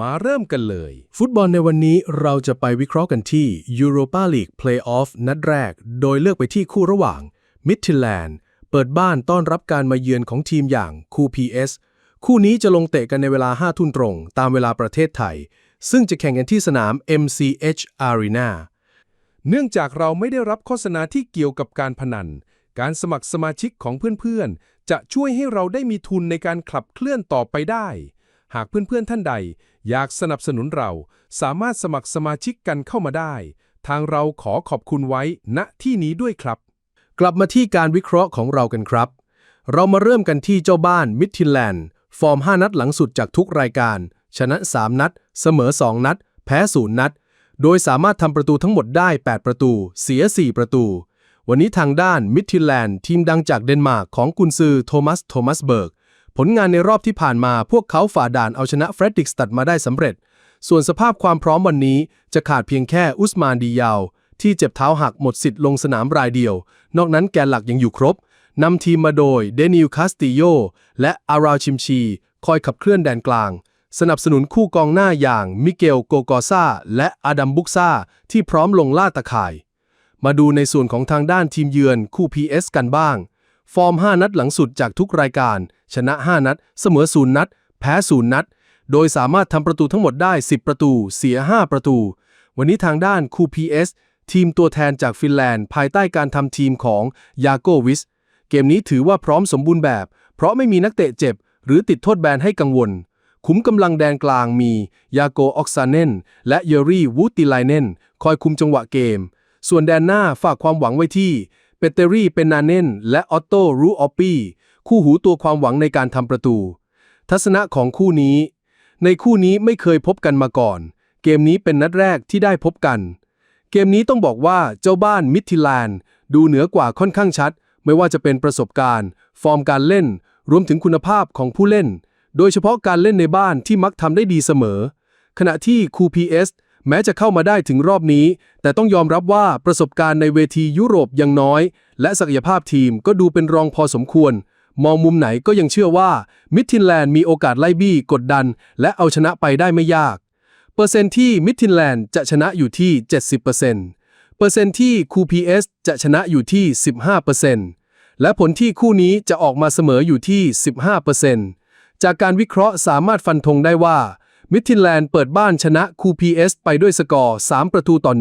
มาเริ่มกันเลย ฟุตบอลในวันนี้เราจะไปวิเคราะห์กันที่ Europa League Playoff นัดแรก โดยเลือกไปที่คู่ระหว่าง Midtjylland เปิดบ้านต้อนรับการมาเยือนของทีมอย่างคู PS คู่นี้จะลงเตะกันในเวลา 5 ทุ่มตรง ตามเวลาประเทศไทย ซึ่งจะแข่งกันที่สนาม MCH Arena เนื่องจากเราไม่ได้รับโฆษณาที่เกี่ยวกับการพนัน การสมัครสมาชิกของเพื่อนๆ จะช่วยให้เราได้มีทุนในการขับเคลื่อนต่อไปได้ หากเพื่อนๆท่านใด อยากสนับสนุนเรา สามารถสมัครสมาชิกกันเข้ามาได้ ทางเราขอขอบคุณไว้ณที่นี้ด้วยครับ กลับมาที่การวิเคราะห์ของเรากันครับ เรามาเริ่มกันที่เจ้าบ้านมิดทินแลนด์ ฟอร์ม 5 นัดหลังสุดจากทุกรายการ ชนะ 3 นัด เสมอ 2 นัด แพ้0นัด โดยสามารถทำประตูทั้งหมดได้ 8 ประตู เสีย 4 ประตู วันนี้ทางด้านมิดทินแลนด์ทีมดังจากเดนมาร์กของกุนซือโทมัส โทมัสเบิร์ก ผลงานในรอบที่ผ่านมาพวกเขาฝ่าด่านเอาชนะเฟรดริกสตัดมาได้สำเร็จ ส่วนสภาพความพร้อมวันนี้จะขาดเพียงแค่อุสมานดียาว ที่เจ็บเท้าหักหมดสิทธิ์ลงสนามรายเดียว นอกนั้นแกนหลักยังอยู่ครบนำทีมมาโดยเดนิลคาสติโยและอาราวชิมชี คอยขับเคลื่อนแดนกลาง สนับสนุนคู่กองหน้าอย่างมิเกลโกกอซาและอาดัมบุกซาที่พร้อมลงล่าตะข่าย มาดูในส่วนของทางด้านทีมเยือนคู่ PS กันบ้าง ฟอร์ม 5 นัดหลังสุดจากทุกรายการ ชนะ 5 นัด เสมอ 0 นัด แพ้ 0 นัด โดยสามารถทำประตูทั้งหมดได้ 10 ประตู เสีย 5 ประตู วันนี้ทางด้านคู่ PS ทีมตัวแทนจากฟินแลนด์ ภายใต้การทำทีมของยาโกวิส เกมนี้ถือว่าพร้อมสมบูรณ์แบบ เพราะไม่มีนักเตะเจ็บ หรือติดโทษแบนให้กังวลคุมกำลังแดนกลางมียาโกออกซาเนนและเยอรี่วูติไลเนนคอยคุมจังหวะเกม ส่วนแดนหน้าฝากความหวังไว้ที่ เปเตอรี่เป็นนาเนนและออตโตรูออปปี้คู่หูตัวความหวังในการทำประตู ทัศนะของคู่นี้ ในคู่นี้ไม่เคยพบกันมาก่อน เกมนี้เป็นนัดแรกที่ได้พบกัน เกมนี้ต้องบอกว่าเจ้าบ้านมิทิแลนด์ดูเหนือกว่าค่อนข้างชัด ไม่ว่าจะเป็นประสบการณ์ ฟอร์มการเล่น รวมถึงคุณภาพของผู้เล่น โดยเฉพาะการเล่นในบ้านที่มักทำได้ดีเสมอ ขณะที่คู PS แม้จะเข้ามาได้ถึงรอบนี้ แต่ต้องยอมรับว่าประสบการณ์ในเวทียุโรปยังน้อย และศักยภาพทีมก็ดูเป็นรองพอสมควร มองมุมไหนก็ยังเชื่อว่ามิดทินแลนด์มีโอกาสไล่บี้กดดัน และเอาชนะไปได้ไม่ยาก เปอร์เซ็นต์ที่มิดทินแลนด์จะชนะอยู่ที่ 70%เปอร์เซ็นต์ที่คูพีเอสจะชนะอยู่ที่ 15%และผลที่คู่นี้จะออกมาเสมออยู่ที่ 15%จากการวิเคราะห์สามารถฟันธงได้ว่า มิดทินแลนด์เปิดบ้านชนะคูพีเอสไปด้วยสกอร์ 3 ประตูต่อ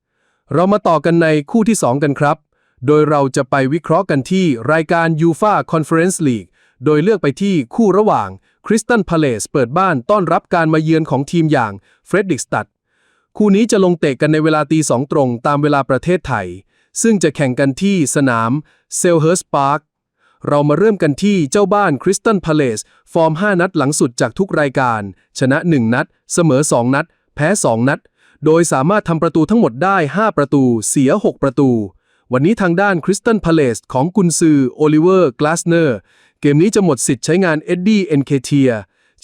1 เรามาต่อกันในคู่ที่ 2 กันครับ โดยเราจะไปวิเคราะห์กันที่รายการ UFA Conference League โดยเลือกไปที่คู่ระหว่างคริสตันพาเลสเปิดบ้านต้อนรับการมาเยือนของทีมอย่างเฟรดริกสตัดคู่นี้จะลงเตะกันในเวลาตีสองตรงตามเวลาประเทศไทย ซึ่งจะแข่งกันที่สนามเซลเฮิร์สพาร์ค เรามาเริ่มกันที่เจ้าบ้านคริสตันพาเลสฟอร์ม 5 นัดหลังสุดจากทุกรายการ ชนะ 1 นัด เสมอ 2 นัด แพ้ 2 นัด โดยสามารถทำประตูทั้งหมดได้ 5 ประตู เสีย 6 ประตู วันนี้ทางด้านคริสตันพาเลสของกุนซือโอลิเวอร์กลาสเนอร์เกมนี้จะหมดสิทธิ์ใช้งานเอ็ดดี้เอนเคเทีย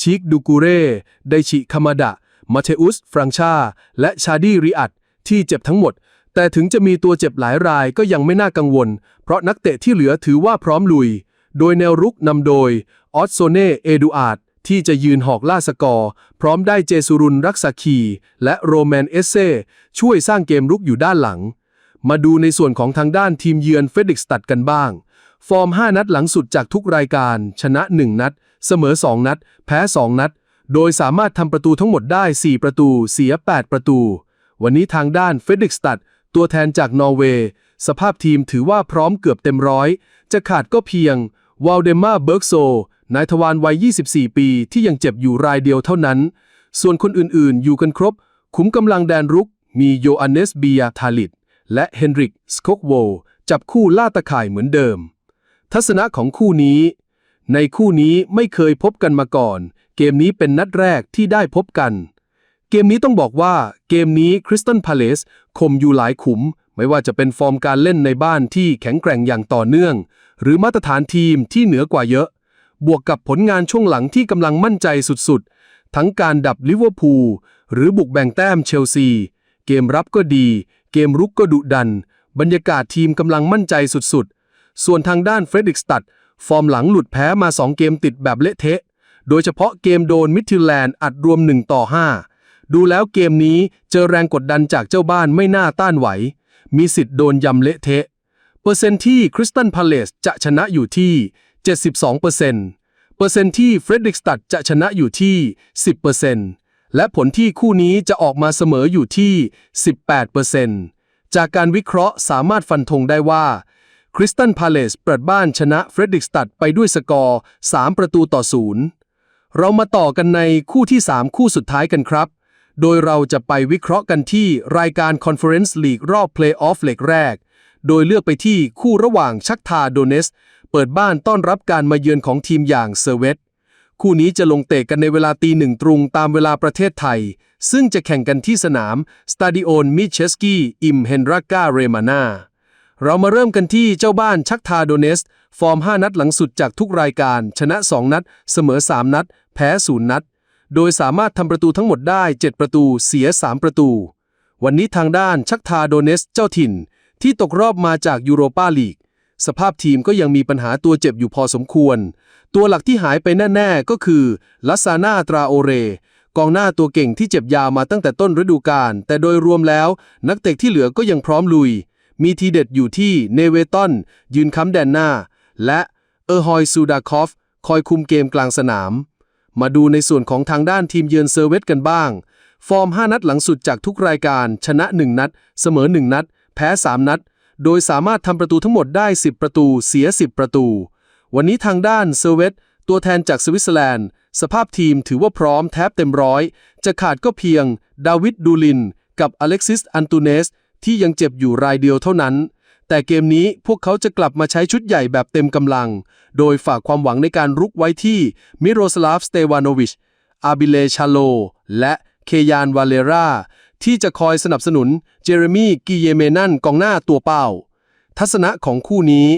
ชิกดูกูเร่ไดชิคามาดะมาเทอุสฟรังชา และชาดีริอัตที่เจ็บทั้งหมด แต่ถึงจะมีตัวเจ็บหลายรายก็ยังไม่น่ากังวล เพราะนักเตะที่เหลือถือว่าพร้อมลุย โดยแนวรุกนำโดย ออสโซเน่เอดูอาร์ดที่จะยืนหอกล่าสกอร์ พร้อมได้เจสุรุนรักษาคี และโรแมนเอเซ่ช่วยสร้างเกมรุกอยู่ด้านหลัง มาดูในส่วนของทางด้านทีมเยือนเฟดิกสตัดกันบ้าง ฟอร์ม 5 นัดหลังสุดจากทุกรายการ ชนะ 1 นัด เสมอ 2 นัด แพ้ 2 นัด โดยสามารถทำประตูทั้งหมดได้ 4 ประตู เสีย 8 ประตู วันนี้ทางด้านเฟดิกสตัด ตัวแทนจากนอร์เวย์สภาพทีมถือว่าพร้อมเกือบเต็มร้อย จะขาดก็เพียงวาลเดมาเบิร์กโซ นายทวารวัย 24 ปีที่ยังเจ็บอยู่รายเดียวเท่านั้น ส่วนคนอื่นๆ อยู่กันครบ ขุมกำลังแดนรุก มีโยอันเนสเบียทาลิดและเฮนริกสโคกโว จับคู่ล่าตะข่ายเหมือนเดิม ทัศนะของคู่นี้ ในคู่นี้ไม่เคยพบกันมาก่อน เกมนี้เป็นนัดแรกที่ได้พบกัน เกมนี้ต้องบอกว่าเกมนี้คริสตันพาเลสคมอยู่หลายขุม ไม่ว่าจะเป็นฟอร์มการเล่นในบ้านที่แข็งแกร่งอย่างต่อเนื่อง หรือมาตรฐานทีมที่เหนือกว่าเยอะ บวกกับผลงานช่วงหลังที่กำลังมั่นใจสุดๆ ทั้งการดับลิเวอร์พูลหรือบุกแบ่งแต้มเชลซี เกมรับก็ดี เกมรุกก็ดุดัน บรรยากาศทีมกำลังมั่นใจสุดๆ ส่วนทางด้านเฟรดริกสตัดฟอร์มหลังหลุดแพ้มา 2 เกมติดแบบเละเทะ โดยเฉพาะเกมโดนมิดทิลแลนด์อัดรวม 1 ต่อ 5 ดูแล้วเกมนี้เจอแรงกดดันจากเจ้าบ้านไม่น่าต้านไหว มีสิทธิ์โดนยำเละเทะ เปอร์เซ็นต์ที่คริสตันพาเลสจะชนะอยู่ที่ 72%เปอร์เซ็นต์เปอร์เซ็นต์ที่เฟรดริกสตัดจะชนะอยู่ที่ 10%และผลที่คู่นี้จะออกมาเสมออยู่ที่ 18%จากการวิเคราะห์สามารถฟันธงได้ว่าคริสตันพาเลสเปิดบ้านชนะเฟรดริกสตัดไปด้วยสกอร์ 3 ประตูต่อศูนย์เรามาต่อกันในคู่ที่ 3 คู่สุดท้ายกันครับ โดยเราจะไปวิเคราะห์กันที่รายการ Conference League รอบ Play-off เลกแรก โดยเลือกไปที่คู่ระหว่างชักทาโดเนส เปิดบ้านต้อนรับการมาเยือนของทีมอย่างเซเวตคู่นี้จะลงเตะกันในเวลาตีหนึ่งตรงตามเวลาประเทศไทย ซึ่งจะแข่งกันที่สนามสตาดิโอนมิเชสกี้อิมเฮนรากาเรมานาเรามาเริ่มกันที่เจ้าบ้านชักทาโดเนส ฟอร์ม 5 นัดหลังสุดจากทุกรายการ ชนะ 2 นัด เสมอ 3 นัด แพ้ 0 นัด โดยสามารถทำประตูทั้งหมดได้ 7 ประตูเสีย 3 ประตู วันนี้ทางด้านชักทาโดเนสเจ้าถิ่น ที่ตกรอบมาจากยูโรปาลีก สภาพทีมก็ยังมีปัญหาตัวเจ็บอยู่พอสมควร ตัวหลักที่หายไปแน่ ๆ ก็คือลัสซานาตราโอเรกองหน้าตัวเก่งที่เจ็บยาวมาตั้งแต่ต้นฤดูกาลแต่โดยรวมแล้ว นักเตะที่เหลือก็ยังพร้อมลุย มีทีเด็ดอยู่ที่เนเวตันยืนค้ำแดนหน้า และเออร์ฮอยซูดาคอฟ คอยคุมเกมกลางสนาม มาดูในส่วนของทางด้านทีมเยือนเซอร์เวตกันบ้าง ฟอร์ม 5 นัดหลังสุดจากทุกรายการ ชนะ 1 นัด เสมอ 1 นัด แพ้ 3 นัด โดยสามารถทำประตูทั้งหมดได้ 10 ประตู เสีย 10 ประตู วันนี้ทางด้านเซอร์เวตตัวแทนจากสวิตเซอร์แลนด์ สภาพทีมถือว่าพร้อมแทบเต็มร้อย จะขาดก็เพียง ดาวิดดูลิน กับอเล็กซิส อันตูเนส ที่ยังเจ็บอยู่รายเดียวเท่านั้น แต่เกมนี้พวกเขาจะกลับมาใช้ชุดใหญ่แบบเต็มกำลัง โดยฝากความหวังในการรุกไว้ที่มิโรสลาฟ สเตวานโนวิช อาบิเลชาโล และเคยานวาเลราที่จะคอยสนับสนุนเจเรมีกิเยเมนันกองหน้าตัวเป้า ทัศนะของคู่นี้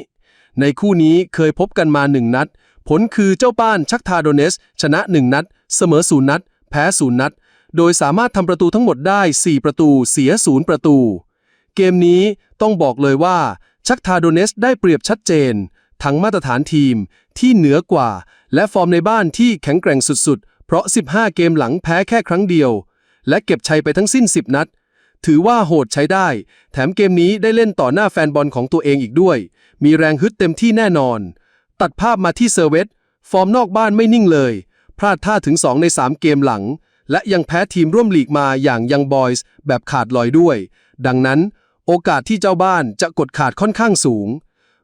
ในคู่นี้เคยพบกันมาหนึ่งนัด ผลคือเจ้าป้านชักทาโดเนส ชนะ1นัด เสมอศูนย์นัด แพ้ศูนย์นัด โดยสามารถทำประตูทั้งหมดได้ 4 ประตูเสียศูนย์ประตู เกมนี้ ต้องบอกเลยว่าชักทาโดเนสได้เปรียบชัดเจน ทั้งมาตรฐานทีมที่เหนือกว่า และฟอร์มในบ้านที่แข็งแกร่งสุดๆ เพราะ 15 เกมหลังแพ้แค่ครั้งเดียว และเก็บชัยไปทั้งสิ้น 10 นัด ถือว่าโหดใช้ได้ แถมเกมนี้ได้เล่นต่อหน้าแฟนบอลของตัวเองอีกด้วย มีแรงฮึดเต็มที่แน่นอน ตัดภาพมาที่เซอร์เวตฟอร์มนอกบ้านไม่นิ่งเลย พลาดท่าถึง 2 ใน 3 เกมหลัง และยังแพ้ทีมร่วมลีกมาอย่างยังบอยส์แบบขาดลอยด้วย ดังนั้น โอกาสที่เจ้าบ้านจะกดขาดค่อนข้างสูง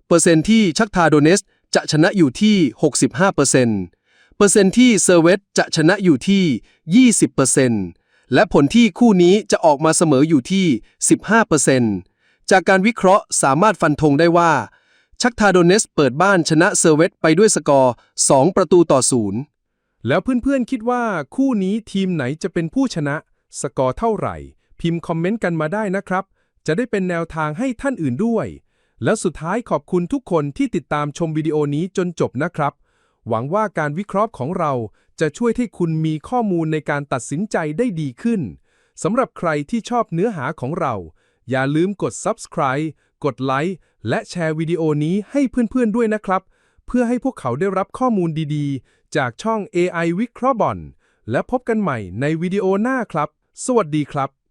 เปอร์เซ็นต์ที่ชักทาโดเนสจะชนะอยู่ที่ 65%เปอร์เซ็นต์เปอร์เซ็นต์ที่เซอร์เวตจะชนะอยู่ที่ 20%และผลที่คู่นี้จะออกมาเสมออยู่ที่ 15%จากการวิเคราะห์สามารถฟันธงได้ว่า ชักทาโดเนสเปิดบ้านชนะเซอร์เวตไปด้วยสกอร์ 2 ประตูต่อศูนย์แล้วเพื่อนๆคิดว่าคู่นี้ทีมไหนจะเป็นผู้ชนะ สกอร์เท่าไหร่ พิมพ์คอมเมนต์กันมาได้นะครับ จะได้เป็นแนวทางให้ท่านอื่นด้วย แล้วสุดท้ายขอบคุณทุกคนที่ติดตามชมวิดีโอนี้จนจบนะครับ หวังว่าการวิเคราะห์ของเราจะช่วยให้คุณมีข้อมูลในการตัดสินใจได้ดีขึ้นสำหรับใครที่ชอบเนื้อหาของเรา อย่าลืมกด subscribe กดไลค์และแชร์วิดีโอนี้ให้เพื่อนๆด้วยนะครับ เพื่อให้พวกเขาได้รับข้อมูลดีๆ จากช่อง AI วิเคราะห์บอลและพบกันใหม่ในวิดีโอหน้าครับ สวัสดีครับ